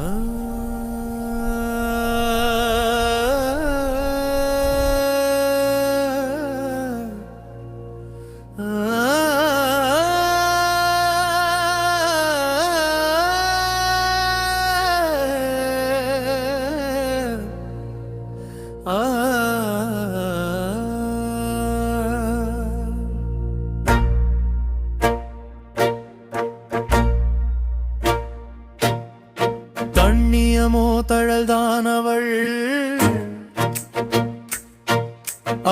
Oh. தண்ணியமோ தழல்தான் அவள்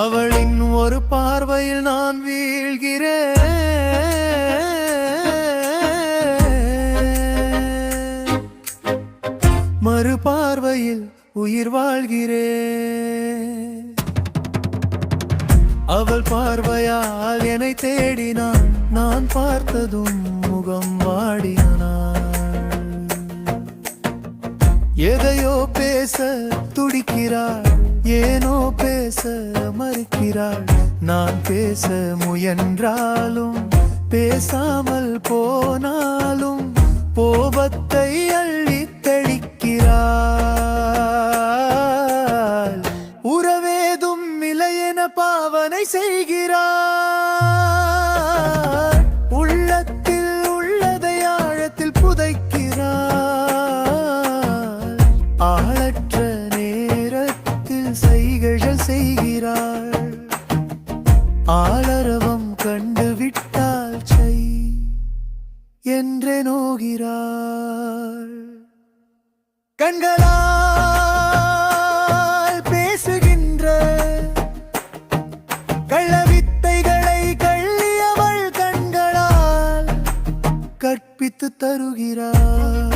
அவளின் ஒரு பார்வையில் நான் வீழ்கிறேன். மறு பார்வையில் உயிர் வாழ்கிறேன். அவள் பார்வையால் என்னை தேடினான் நான் பார்த்ததும் முகம் வாடினான் எதையோ பேச துடிக்கிறாள் ஏனோ பேச மறுக்கிறாள். நான் பேச முயன்றாலும் பேசாமல் போனாலும் கோபத்தை அள்ளி தெளிக்கிறாள். உறவேதும் இலையென பாவனை செய்கிறாள். நேரத்தில் செய்கிறாள். ஆளரவம் கண்டுவிட்டால் செய் என்றே நோகிறாள். கண்களால் பேசுகின்ற கள்ளவித்தைகளை கள்ளியவள் கண்களால் கற்பித்து தருகிறாள்.